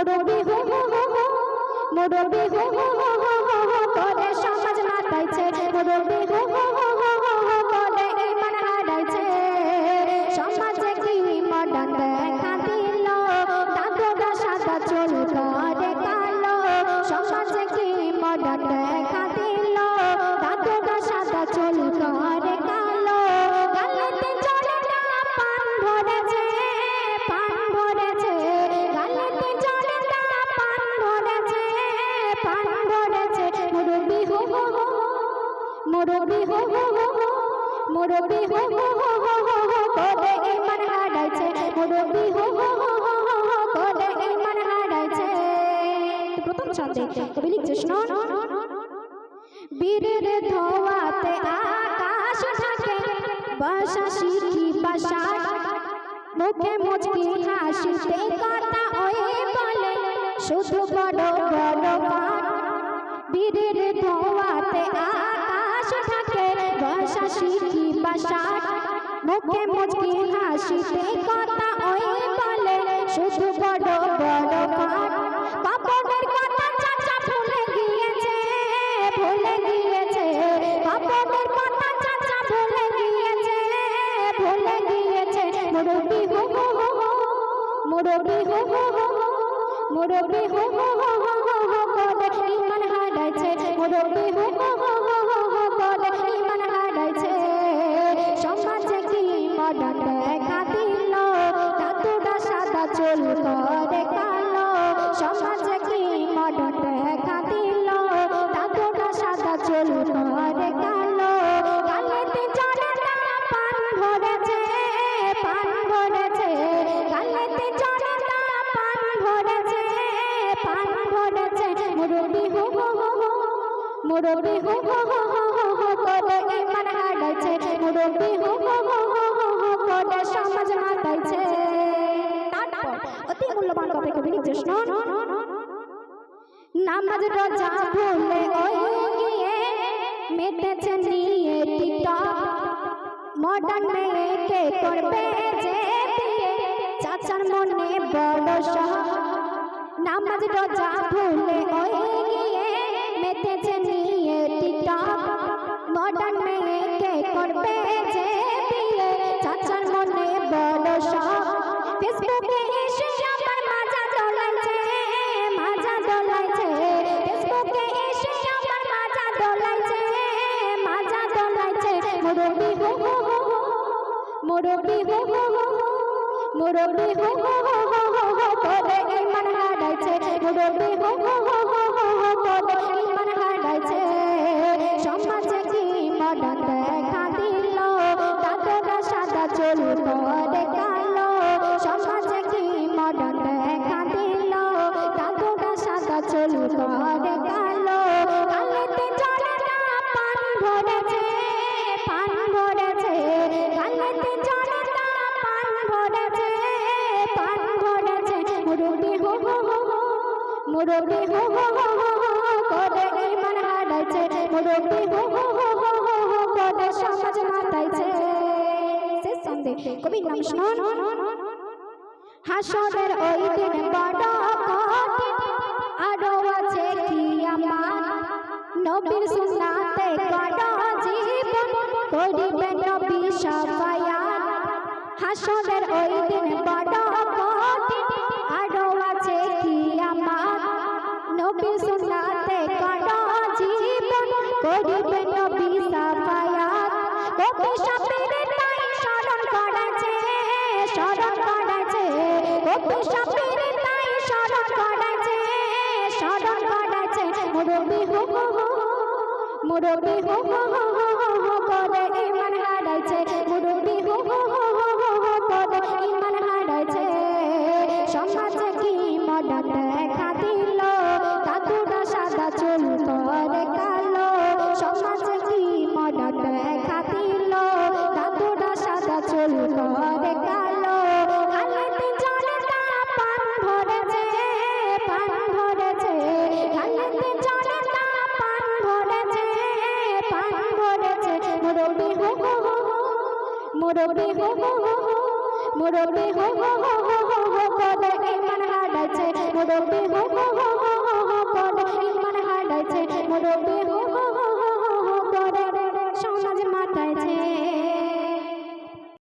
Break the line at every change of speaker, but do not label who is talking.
মুরব্বি হো হো হো মুরব্বি হো হো হো হো মুরব্বি হো হো হো হো হো হো করে ইমান হারাইছে মুরব্বি হো হো হো হো হো হো করে ইমান হারাইছে প্রথম ছন্দে কবি লিখছে বীরের ধোয়াতে আকাশ ঢাকে বাসা শিখি বাসা মুখে মুচকি হাসিতে কথা ওই বলে শুধু বড় বড় বীরের ধোয়াতে শিখি মুখে মুচকি হাসিতে কথা ওই বলে শুধু বড় বড় পাঠ পাপনের কথা চাচা ভুলে গিয়েছে ভুলে গিয়েছে পাপনের কথা চাচা ভুলে গিয়েছে ভুলে গিয়েছে মুরব্বি হো হো হো মুরব্বি হো হো হো মুরব্বি হো হো হো হো হো করে ইমান হারাইছে হো হো হো হো সমাজে কি মডার্ন দেখা দিল দাদুরা সাদা চুল করে কালো গালেতে চলে না পান ভরেছে পান ভরেছে গালেতে চলে না পান ভরেছে পান ভরেছে মুরব্বি হো হো হো মুরব্বি হো হো হো হো হো করে ইমান হারাইছে মুরব্বি হো হো হো হো হো করে সমাজ মাতাইছে অতি মূল্যবান কথা কবি শুনুন নামাজ রোজা ভুলে ওই গিয়ে মেতেছে নিয়ে টিকটক। মডার্ন মেয়েকে করবে যে বিয়ে, চাচার মনে বড় শখ নামাজ রোজা ভুলে ওই মডার্ন মেয়েকে করবে যে মুরব্বি হো হো হো মুরব্বি হো হো হো মুরব্বি হো হো হো হো করে ইমান হারাইছে মুরব্বি হো হো হো। মুরব্বি হো হো হো হো হো করে ইমান হারাইছে মুরব্বি হো হো হো হো হো হো করে সমাজ মাতাইছে শেষ সন্ধে কবি নাম শুনুন হাসনের ওই দিন আরও আছে নবীর সুন্নাতে কড় জীবন করিবে নবী সাফায়াত হাসনের ওই দিন বড় নবীর সুন্নাতে কাটা জীবন করিবে নবী সাফায়াত। কত সাপের তাই স্মরণ করেছে করেছে। কত সাপের তাই করেছে করেছে। মুরবি হো হো হো। মোর দেহ মোর দেহ পদে ইমান হাড়াছে মোর দেহ পদে ইমান হাড়াছে মোর দেহ